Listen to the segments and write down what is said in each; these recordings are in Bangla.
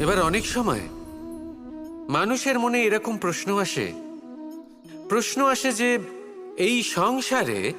এবার অনেক সময় মানুষের মনে এরকম প্রশ্ন আসে। প্রশ্ন আসে যে, এই সংসারে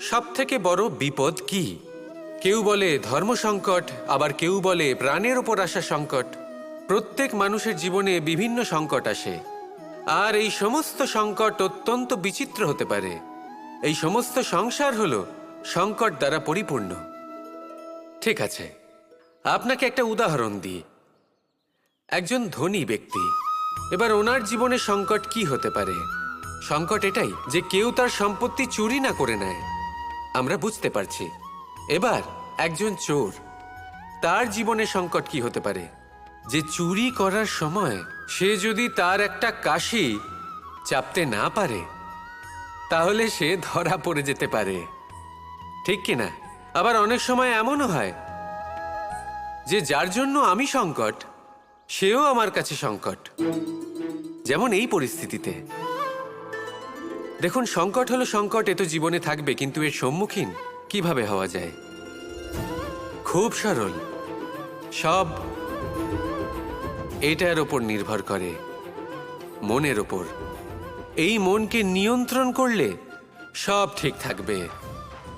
সব থেকে বড় বিপদ কি? কেউ বলে ধর্ম সংকট, আবার কেউ বলে প্রাণের ওপর আসা সংকট। প্রত্যেক মানুষের জীবনে বিভিন্ন সংকট আসে। আর এই সমস্ত সংকট অত্যন্ত বিচিত্র হতে পারে। এই সমস্ত সংসার হল সংকট দ্বারা পরিপূর্ণ। ঠিক আছে, আপনাকে একটা উদাহরণ দিই। একজন ধনী ব্যক্তি। এবার ওনার জীবনে সংকট কি হতে পারে? সংকট এটাই যে কেউ তার সম্পত্তি চুরি না করে নেয়। আমরা বুঝতে পারছি। এবার একজন চোর, তার জীবনে সংকট কি হতে পারে? যে চুরি করার সময় সে যদি তার একটা কাশি চাপতে না পারে, তাহলে সে ধরা পড়ে যেতে পারে। ঠিক কি না? আবার অনেক সময় এমনও হয় যে যার জন্য আমি সংকট সেও আমার কাছে সংকট। যেমন এই পরিস্থিতিতে। দেখুন, সংকট হলো সংকট, এ তো জীবনে থাকবে, কিন্তু এর সম্মুখীন কীভাবে হওয়া যায়? খুব সরল। সব এটার ওপর নির্ভর করে, মনের ওপর। এই মনকে নিয়ন্ত্রণ করলে সব ঠিক থাকবে।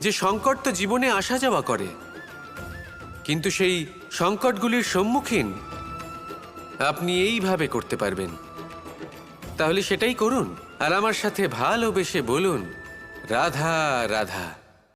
যে সংকট তো জীবনে আসা যাওয়া করে। কিন্তু সেই সংকটগুলির সম্মুখীন আপনি এইভাবে করতে পারবেন। তাহলে সেটাই করুন। আর আমার সাথে ভালোবেসে বলুন, রাধা রাধা।